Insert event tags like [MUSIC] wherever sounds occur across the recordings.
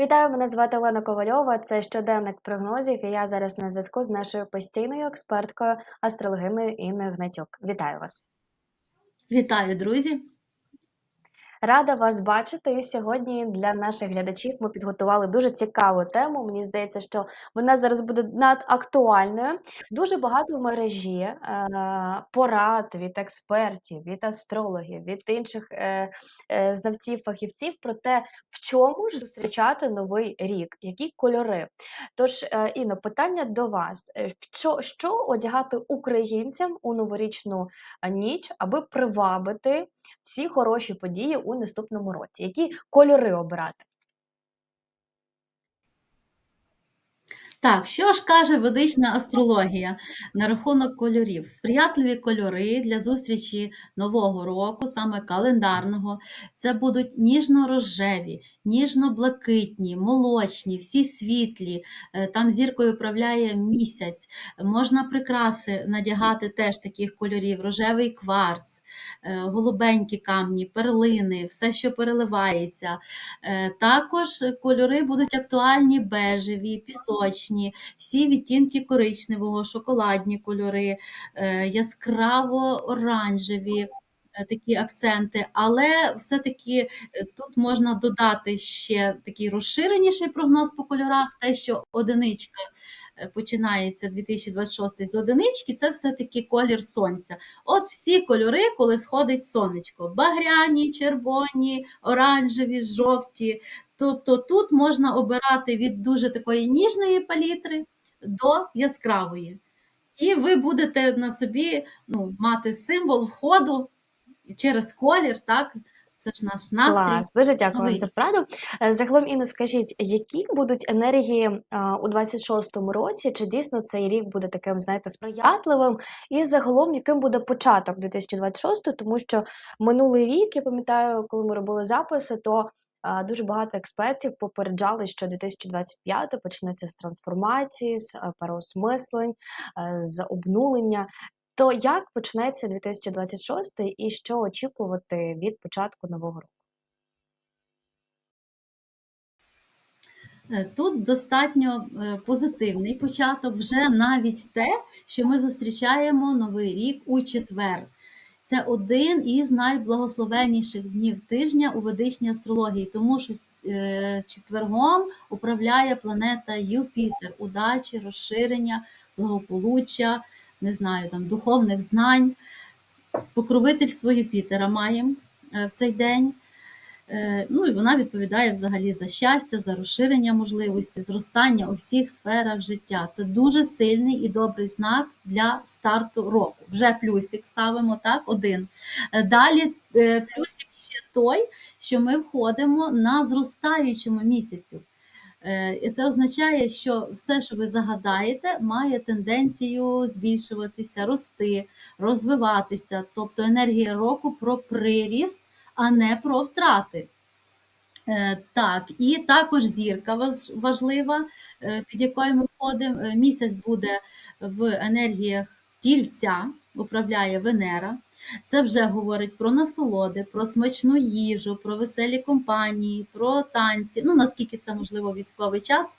Вітаю, мене звати Олена Ковальова. Це щоденник прогнозів. І я зараз на зв'язку з нашою постійною експерткою астрологиною Інною Гнатюк. Вітаю вас. Вітаю, друзі! Рада вас бачити. Сьогодні для наших глядачів ми підготували дуже цікаву тему. Мені здається, що вона зараз буде надактуальною. Дуже багато в мережі е, порад від експертів, від астрологів, від інших е, е, знавців, фахівців про те, в чому ж зустрічати новий рік, які кольори. Тож, е, Інно, питання до вас: Е, що, що одягати українцям у новорічну е, ніч, аби привабити всі хороші події у наступному році? Які кольори обирати? Так, що ж каже ведична астрологія на рахунок кольорів? Сприятливі кольори для зустрічі нового року, саме календарного, це будуть ніжно-рожеві, ніжно-блакитні, молочні, всі світлі. Е, Там зіркою управляє місяць. Можна прикраси надягати теж таких кольорів: рожевий кварц, е, голубенькі камні, перлини, все, що переливається. Е, Також кольори будуть актуальні бежеві, пісочні, всі відтінки коричневого, шоколадні кольори, е, яскраво-оранжеві. е, Такі акценти, але все-таки е, тут можна додати ще такий розширеніший прогноз по кольорах, те, що одиничка починається 2026 з одинички, це все-таки колір сонця. От всі кольори, коли сходить сонечко: багряні, червоні, оранжеві, жовті. Тобто тут можна обирати від дуже такої ніжної палітри до яскравої. І ви будете на собі ну, мати символ входу через колір, так? Це ж наш настрій. Клас, дуже дякую вам за пораду. Е, Загалом, Інно, скажіть, які будуть енергії а, у 26-му році? Чи дійсно цей рік буде таким, знаєте, сприятливим? І загалом, яким буде початок 2026 Тому що минулий рік, я пам'ятаю, коли ми робили записи, то а, дуже багато експертів попереджали, що 2025 почнеться з трансформації, з е, переосмислень, е, з обнулення. То як почнеться 2026 і що очікувати від початку нового року? Е, Тут достатньо е, позитивний початок, вже навіть те, що ми зустрічаємо Новий рік у четвер. Це один із найблагословенніших днів тижня у ведичній астрології, тому що е, четвергом управляє планета Юпітер, удачі, розширення, благополуччя, не знаю, там духовних знань. Покровительство Юпітера маємо е, в цей день. Е, Ну і вона відповідає взагалі за щастя, за розширення можливості, зростання у всіх сферах життя. Це дуже сильний і добрий знак для старту року. Вже плюсик ставимо, так, один. Е, Далі плюсик ще той, що ми входимо на зростаючому місяцю. Е, І це означає, що все, що ви загадаєте, має тенденцію збільшуватися, рости, розвиватися. Тобто енергія року про приріст, а не про втрати. Е, Так, і також зірка важлива, е, під якою ми входимо. Місяць буде в енергіях тільця, управляє Венера. Це вже говорить про насолоди, про смачну їжу, про веселі компанії, про танці. Ну, наскільки це можливо військовий час.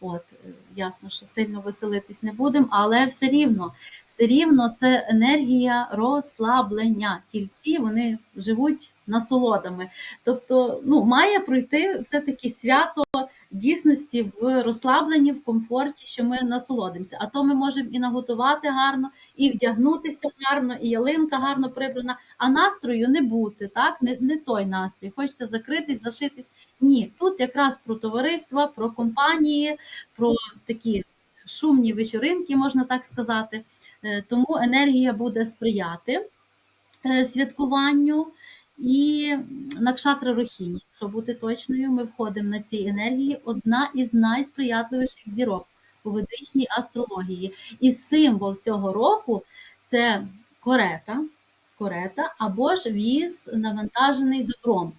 От, е, ясно, що сильно веселитись не будемо, але все рівно, все рівно це енергія розслаблення. Тільці вони живуть насолодами. Тобто, ну, має пройти все-таки свято дійсності в розслабленні, в комфорті, що ми насолодимося. А то ми можемо і наготувати гарно, і вдягнутися гарно, і ялинка гарно прибрана, а настрою не бути, так? Не, не той настрій. Хочеться закритись, зашитись. Ні, тут якраз про товариства, про компанії, про такі шумні вечоринки, можна так сказати. Е, Тому енергія буде сприяти е, святкуванню. І Накшатра Рохіні, щоб бути точною, ми входимо на ці енергії. Одна із найсприятливіших зірок у ведичній астрології. І символ цього року це корета, корета або ж віз навантажений добром.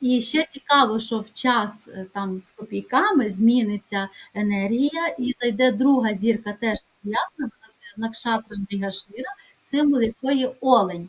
І ще цікаво, що в час е, там з копійками зміниться енергія, і зайде друга зірка, теж сприятна, Накшатра Мрігашвіра, символ якої олень.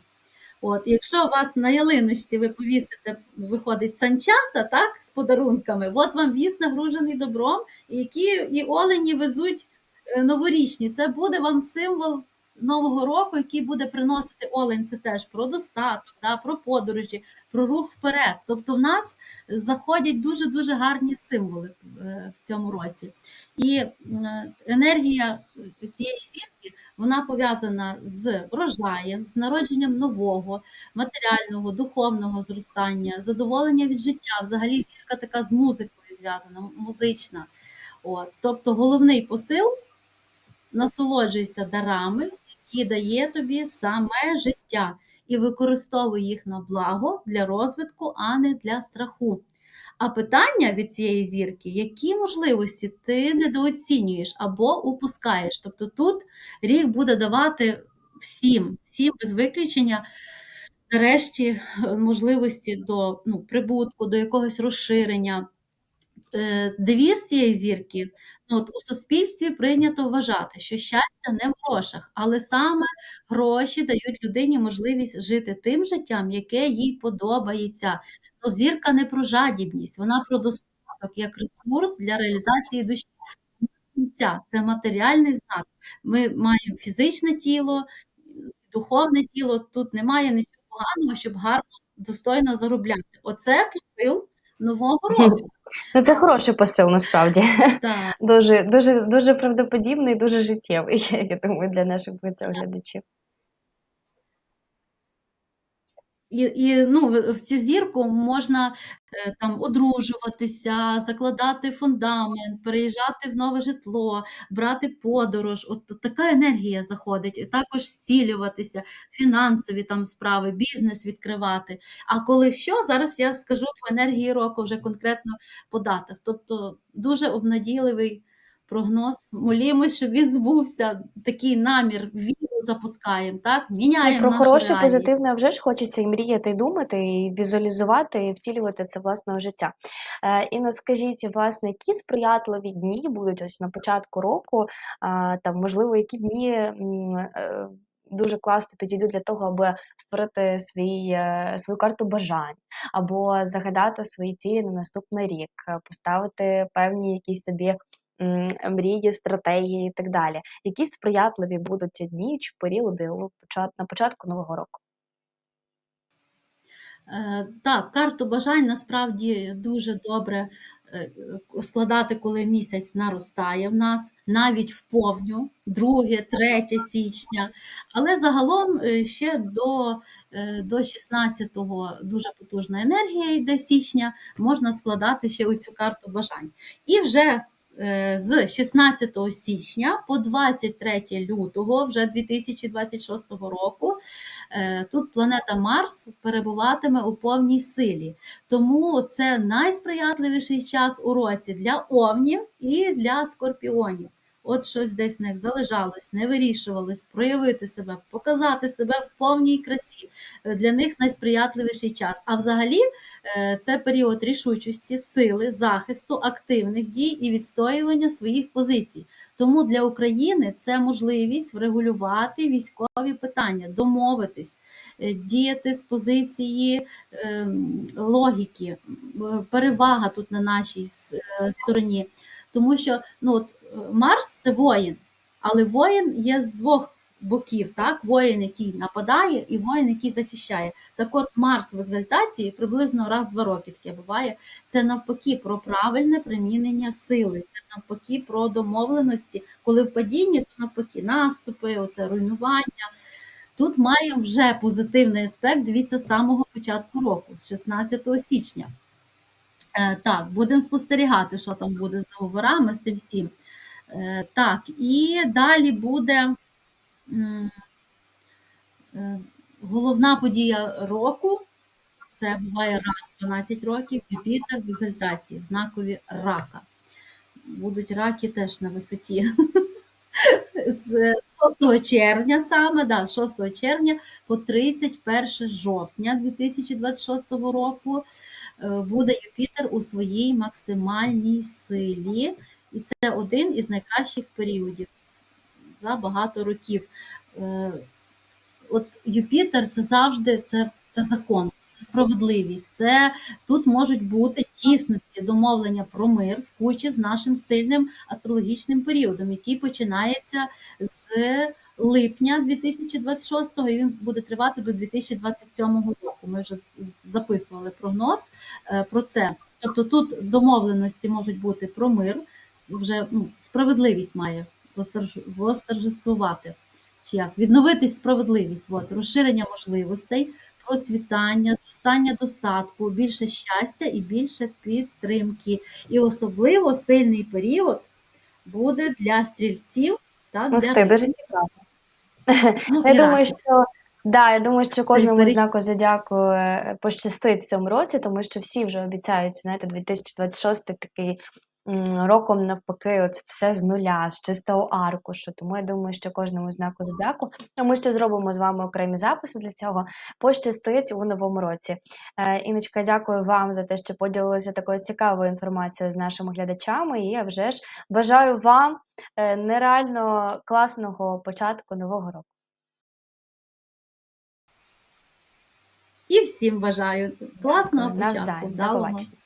От, якщо у вас на ялиночці ви повісите, виходить санчата, так, з подарунками, от вам віз нагружений добром, які і олені везуть е, новорічні. Це буде вам символ Нового року, який буде приносити олень. Це теж про достаток, да, про подорожі, про рух вперед. Тобто в нас заходять дуже-дуже гарні символи е, в цьому році. І е, енергія цієї зірки вона пов'язана з врожаєм, з народженням нового, матеріального, духовного зростання, задоволення від життя. Взагалі зірка така з музикою зв'язана, музична. От. Тобто головний посил насолоджуйся дарами, які дає тобі саме життя, і використовуй їх на благо для розвитку, а не для страху. А питання від цієї зірки, які можливості ти недооцінюєш або упускаєш. Тобто тут рік буде давати всім, всім без виключення, нарешті, е, можливості до ну, прибутку, до якогось розширення. Е, Девіз цієї зірки, ну, от у суспільстві прийнято вважати, що щастя не в грошах, але саме гроші дають людині можливість жити тим життям, яке їй подобається. То зірка не про жадібність, вона про достаток як ресурс для реалізації душі. Це матеріальний знак. Ми маємо фізичне тіло, духовне тіло. Тут немає нічого поганого, щоб гарно, достойно заробляти. Оце посил нового року. Ну, це хороший посил, насправді. [LAUGHS] Дуже, дуже, дуже правдоподібний, дуже життєвий, [LAUGHS] я думаю, для наших глядачів. І, і ну, в цю зірку можна е, там одружуватися, закладати фундамент, переїжджати в нове житло, брати подорож. От, от така енергія заходить, і також зцілюватися, фінансові там справи, бізнес відкривати. А коли що, зараз я скажу по енергії року вже конкретно по датах. Тобто дуже обнадійливий прогноз. Молімось, щоб він збувся. Такий намір, запускаємо, так? Міняємо про нашу хороше, реальність. позитивне вже ж хочеться і мріяти, і думати, і візуалізувати, і втілювати це власного життя. Е, Інно, скажіть, власне, які сприятливі дні будуть ось на початку року, а, там, можливо, які дні е, дуже класно підійдуть для того, аби створити свій, е, свою карту бажань, або загадати свої цілі на наступний рік, е, поставити певні якісь собі мрії, стратегії і так далі. Які сприятливі будуть ці дні чи періоди на початку нового року? Е, Так, карту бажань насправді дуже добре е, складати, коли місяць наростає в нас, навіть в повню, 2, 3 січня. Але загалом е, ще до, до 16-го дуже потужна енергія йде січня, можна складати ще оцю карту бажань. І вже з 16 січня по 23 лютого вже 2026 року Е, Тут планета Марс перебуватиме у повній силі. Тому це найсприятливіший час у році для овнів і для скорпіонів. От щось десь в них залежалось, не вирішувалось, проявити себе, показати себе в повній красі. Е, Для них найсприятливіший час. А взагалі е, це період рішучості, сили, захисту, активних дій і відстоювання своїх позицій. Тому для України це можливість врегулювати військові питання, домовитись, е, діяти з позиції ем, логіки, перевага тут на нашій стороні. Тому що ну, от, Марс це воїн, але воїн є з двох боків, так? Воїн, який нападає, і воїн, який захищає. Так от Марс в екзальтації приблизно раз в два роки таке буває. Це навпаки про правильне примінення сили, це навпаки про домовленості. Коли в падінні, то навпаки наступи, оце руйнування. Тут маємо вже позитивний аспект, дивіться, з самого початку року, з 16 січня. Е, так, будемо спостерігати, що там буде з договорами, з тим всім. Е, так, і далі буде е, головна подія року. Це буває раз 12 років Юпітер в екзальтації, знакові рака. Будуть раки теж на висоті. [LAUGHS] З 6 червня саме, да, 6 червня по 31 жовтня 2026 року е, буде Юпітер у своїй максимальній силі. І це один із найкращих періодів за багато років. Е, от Юпітер це завжди це, це закон, це справедливість. Це тут можуть бути дійсності домовлення про мир в кучі з нашим сильним астрологічним періодом, який починається з липня 2026 і він буде тривати до 2027 року. Ми вже записували прогноз е, про це. Тобто тут домовленості можуть бути про мир, вже ну, справедливість має восторж- восторжествувати. Чи як? Відновитись справедливість, от, розширення можливостей, процвітання, зростання достатку, більше щастя і більше підтримки. І особливо сильний період буде для стрільців та Ух для ти, дуже цікаво. ну, Я думаю, що да, я думаю, що кожному знаку зодіаку е, пощастить в цьому році, тому що всі вже обіцяють, знаєте, 2026 такий роком навпаки, от все з нуля, з чистого аркушу. Тому я думаю, що кожному знаку зодіаку, а ми ще зробимо з вами окремі записи для цього, пощастить у новому році. Е, Іночка, дякую вам за те, що поділилися такою цікавою інформацією з нашими глядачами. І я вже ж бажаю вам е, нереально класного початку нового року. І всім бажаю класного початку. До побачення.